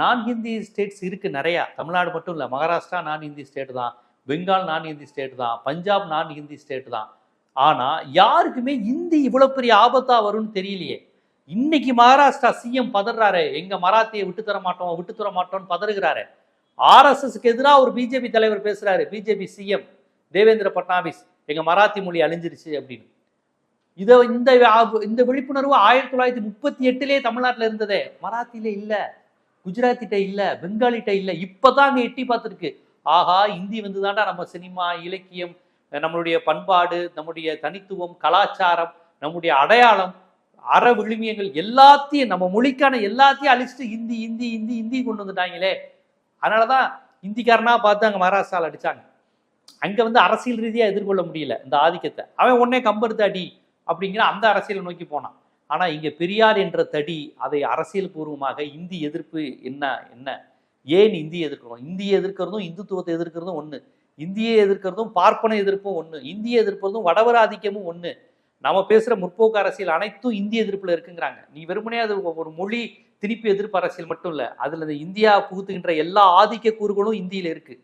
நான் ஹிந்தி ஸ்டேட்ஸ் இருக்குது நிறையா. தமிழ்நாடு மட்டும் இல்லை மகாராஷ்டிரா நான் ஹிந்தி ஸ்டேட் தான். பெங்கால் நான் ஹிந்தி ஸ்டேட் தான். பஞ்சாப் நான் ஹிந்தி ஸ்டேட் தான். ஆனால் யாருக்குமே ஹிந்தி இவ்வளோ பெரிய ஆபத்தாக வரும்னு தெரியலையே. இன்னைக்கு மகாராஷ்டிரா சிஎம் பதறாரு. எங்க மராத்தியை விட்டு தர மாட்டோம் விட்டு தர மாட்டோம்னு பதறுகிறாரு. ஆர்எஸ்எஸ்க்கு எதிராக ஒரு பிஜேபி தலைவர் பேசுறாரு பிஜேபி சிஎம் தேவேந்திர பட்னாவிஸ். எங்க மராத்தி மொழி அழிஞ்சிருச்சு அப்படின்னு. இதை இந்த இந்த விழிப்புணர்வு ஆயிரத்தி தொள்ளாயிரத்தி முப்பத்தி எட்டுலேயே தமிழ்நாட்டில் இருந்ததே. மராத்தியில இல்லை. குஜராத்திட்ட இல்லை பெங்காலிட்ட இல்லை இப்போதான் அங்கே எட்டி பார்த்துருக்கு. ஆஹா இந்தி வந்து நம்ம சினிமா இலக்கியம் நம்மளுடைய பண்பாடு நம்முடைய தனித்துவம் கலாச்சாரம் நம்முடைய அடையாளம் அற விழுமியங்கள் எல்லாத்தையும் நம்ம மொழிக்கான எல்லாத்தையும் அழிச்சிட்டு இந்தி இந்தி இந்தி இந்தி கொண்டு வந்துட்டாங்களே. அதனாலதான் இந்திக்காரனா பார்த்து அங்கே மகாராஷ்டிரால அடிச்சாங்க. அங்கே வந்து அரசியல் ரீதியாக எதிர்கொள்ள முடியல இந்த ஆதிக்கத்தை. அவன் உடனே கம்பெடுத்து அடி அப்படிங்கிற அந்த அரசியலை நோக்கி போனான். ஆனால் இங்கே பெரியார் என்ற தடி அதை அரசியல் பூர்வமாக இந்தி எதிர்ப்பு என்ன என்ன? ஏன் இந்தி எதிர்க்கிறோம்? இந்தியை எதிர்க்கிறதும் இந்துத்துவத்தை எதிர்க்கிறதும் ஒன்று இந்தியை எதிர்க்கிறதும் பார்ப்பன எதிர்ப்பும் ஒன்று இந்தியை எதிர்ப்பதும் வடவர ஆதிக்கமும் ஒன்று நம்ம பேசுகிற முற்போக்கு அரசியல் அனைத்தும் இந்திய எதிர்ப்பில் இருக்குங்கிறாங்க. நீ வெறுமனே அது ஒரு மொழி திருப்பி எதிர்ப்பு அரசியல் மட்டும் இல்லை அதில் இந்த இந்தியா புகுத்துகின்ற எல்லா ஆதிக்க கூறுகளும் இந்தியில் இருக்குது